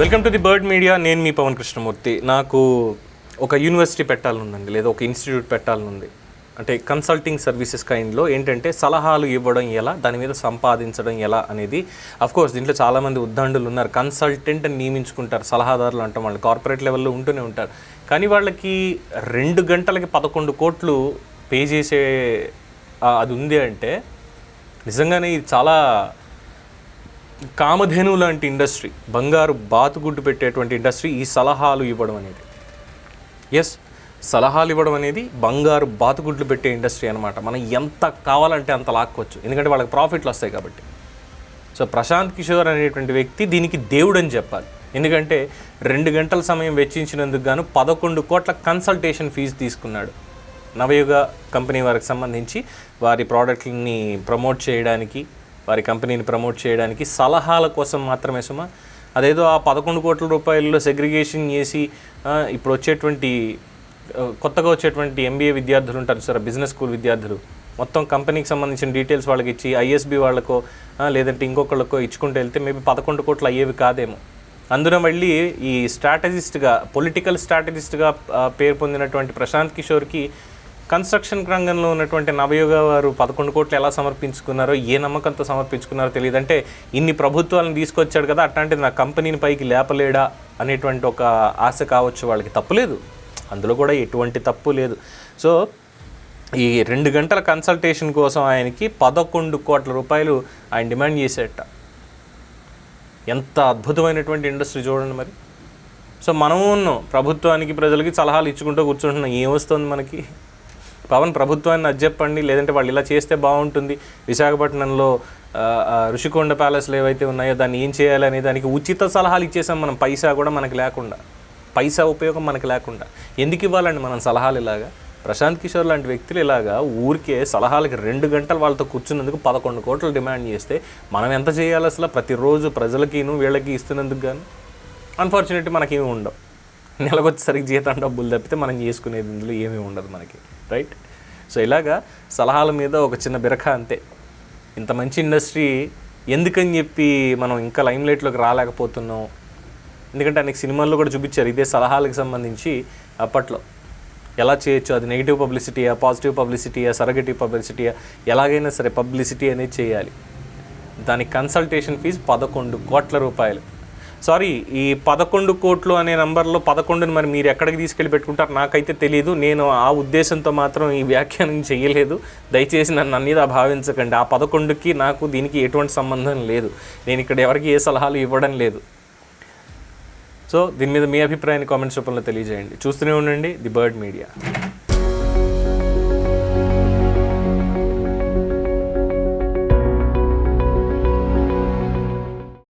Welcome to the Bird Media నేను మీ పవన్ కృష్ణమూర్తి. నాకు ఒక యూనివర్సిటీ పెట్టాలనుందండి లేదా ఒక ఇన్స్టిట్యూట్ పెట్టాలనుంది. అంటే కన్సల్టింగ్ సర్వీసెస్ కైండ్లో ఏంటంటే సలహాలు ఇవ్వడం ఎలా దాని మీద సంపాదించడం ఎలా అనేది. కోర్స్ దీంట్లో చాలామంది ఉద్దండులు ఉన్నారు. కన్సల్టెంట్ అని నియమించుకుంటారు సలహాదారులు అంటాం వాళ్ళు. కార్పొరేట్ లెవెల్లో ఉంటూనే ఉంటారు. కానీ వాళ్ళకి రెండు గంటలకి పదకొండు కోట్లు పే చేసే అది ఉంది అంటే నిజంగానే ఇది చాలా కామధేను లాంటి ఇండస్ట్రీ బంగారు బాతుగుడ్డు పెట్టేటువంటి ఇండస్ట్రీ ఈ సలహాలు ఇవ్వడం అనేది. ఎస్ సలహాలు ఇవ్వడం అనేది బంగారు బాతుగుడ్లు పెట్టే ఇండస్ట్రీ అనమాట మనం ఎంత కావాలంటే అంత లాక్కోవచ్చు. ఎందుకంటే వాళ్ళకి ప్రాఫిట్లు వస్తాయి కాబట్టి. సో ప్రశాంత్ కిషోర్ అనేటువంటి వ్యక్తి దీనికి దేవుడు అని చెప్పాలి. ఎందుకంటే రెండు గంటల సమయం వెచ్చించినందుకు గాను పదకొండు కోట్ల కన్సల్టేషన్ ఫీజు తీసుకున్నాడు. నవయుగ కంపెనీ వారికి సంబంధించి వారి ప్రోడక్ట్ని ప్రమోట్ చేయడానికి వారి కంపెనీని ప్రమోట్ చేయడానికి సలహాల కోసం మాత్రమే సుమా. అదేదో ఆ పదకొండు కోట్ల రూపాయల్లో సెగ్రిగేషన్ చేసి ఇప్పుడు వచ్చేటువంటి కొత్తగా వచ్చేటువంటి ఎంబీఏ విద్యార్థులు ఉంటారు సార్ బిజినెస్ స్కూల్ విద్యార్థులు. మొత్తం కంపెనీకి సంబంధించిన డీటెయిల్స్ వాళ్ళకి ఇచ్చి ఐఎస్బి వాళ్ళకో లేదంటే ఇంకొకళ్ళకో ఇచ్చుకుంటూ వెళ్తే మేబీ పదకొండు కోట్లు అయ్యేవి కాదేమో. అందులో మళ్ళీ ఈ స్ట్రాటజిస్ట్గా పొలిటికల్ స్ట్రాటజిస్ట్గా పేరు పొందినటువంటి ప్రశాంత్ కిషోర్కి కన్స్ట్రక్షన్ రంగంలో ఉన్నటువంటి నవయుగ వారు పదకొండు కోట్లు ఎలా సమర్పించుకున్నారో ఏ నమ్మకంతో సమర్పించుకున్నారో తెలియదు. అంటే ఇన్ని ప్రభుత్వాలను తీసుకొచ్చాడు కదా అట్లాంటిది నా కంపెనీని పైకి లేపలేడా అనేటువంటి ఒక ఆశ కావచ్చు వాళ్ళకి. తప్పులేదు అందులో కూడా ఎటువంటి తప్పు లేదు. సో ఈ రెండు గంటల కన్సల్టేషన్ కోసం ఆయనకి పదకొండు కోట్ల రూపాయలు ఆయన డిమాండ్ చేసేట ఎంత అద్భుతమైనటువంటి ఇండస్ట్రీ చూడండి మరి. సో మనము ఉన్నాం ప్రభుత్వానికి ప్రజలకి సలహాలు ఇచ్చుకుంటూ కూర్చుంటున్నాం. ఏమొస్తుంది మనకి? పవన్ ప్రభుత్వాన్ని అజ్జెప్పండి లేదంటే వాళ్ళు ఇలా చేస్తే బాగుంటుంది. విశాఖపట్నంలో ఋషికొండ ప్యాలెస్లు ఏవైతే ఉన్నాయో దాన్ని ఏం చేయాలి అనే దానికి ఉచిత సలహాలు ఇచ్చేసాం మనం. పైసా కూడా మనకి లేకుండా. పైసా ఉపయోగం మనకి లేకుండా. ఎందుకు ఇవ్వాలండి మనం సలహాలు ఇలాగా? ప్రశాంత్ కిషోర్ లాంటి వ్యక్తులు ఇలాగా ఊరికే సలహాలకి రెండు గంటలు వాళ్ళతో కూర్చున్నందుకు పదకొండు కోట్లు డిమాండ్ చేస్తే మనం ఎంత చేయాలి అసలు? ప్రతిరోజు ప్రజలకిను వీళ్ళకి ఇస్తున్నందుకు గాను? అన్ఫార్చునేట్లీ మనకేమి ఉండవు. నెలకొచ్చేసరికి జీతం డబ్బులు తప్పితే మనం చేసుకునేది ఇందులో ఏమీ ఉండదు మనకి. రైట్? సో ఇలాగా సలహాల మీద ఒక చిన్న బిరక అంతే. ఇంత మంచి ఇండస్ట్రీ ఎందుకని చెప్పి మనం ఇంకా లైమ్లైట్లోకి రాలేకపోతున్నాం? ఎందుకంటే అనేక సినిమాల్లో కూడా చూపించారు ఇదే సలహాలకు సంబంధించి అప్పట్లో. ఎలా చేయొచ్చు? అది నెగిటివ్ పబ్లిసిటీయా? పాజిటివ్ పబ్లిసిటీయా? సరగటివ్ పబ్లిసిటీయా? ఎలాగైనా సరే పబ్లిసిటీ అనేది చేయాలి. దానికి కన్సల్టేషన్ ఫీజు పదకొండు కోట్ల రూపాయలు. సారీ ఈ పదకొండు కోట్లు అనే నంబర్లో పదకొండుని మరి మీరు ఎక్కడికి తీసుకెళ్ళి పెట్టుకుంటారు నాకైతే తెలియదు నేను ఆ ఉద్దేశంతో మాత్రం ఈ వ్యాఖ్యానం చేయలేదు. దయచేసి నన్ను అన్నిదా భావించకండి. ఆ పదకొండుకి నాకు దీనికి ఎటువంటి సంబంధం లేదు. నేను ఇక్కడ ఎవరికి ఏ సలహాలు ఇవ్వడం లేదు. సో దీని మీద మీ అభిప్రాయాన్ని కామెంట్స్ రూపంలో తెలియజేయండి. చూస్తూనే ఉండండి ది బర్డ్ మీడియా.